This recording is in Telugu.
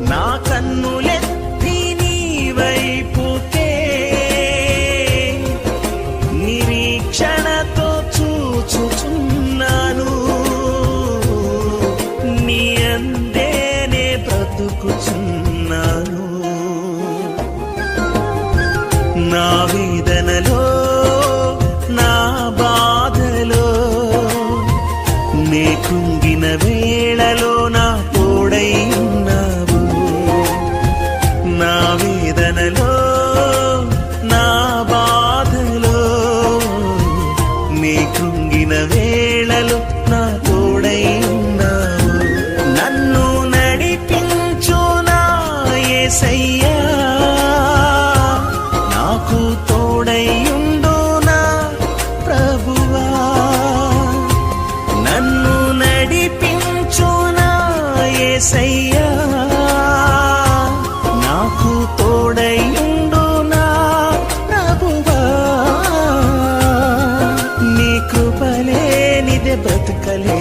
నా కన్నులెత్తి నీ వైపుకే. నిరీక్షణతో చూచుచున్నాను. నీ అందేనే బ్రతుకుచున్నాను. నా వేదనలో నా బాధలో నే కృంగిన వేళలో వేదనలో నా బాధలో. నీ కృంగిన వేళలో నా తోడై ఉన్నావు. నన్ను నడిపించు నా యేసయ్యా నాకు తోడైయుండు నా ప్రభువా. నన్ను నడిపించు నా ಬದುಕಲೇ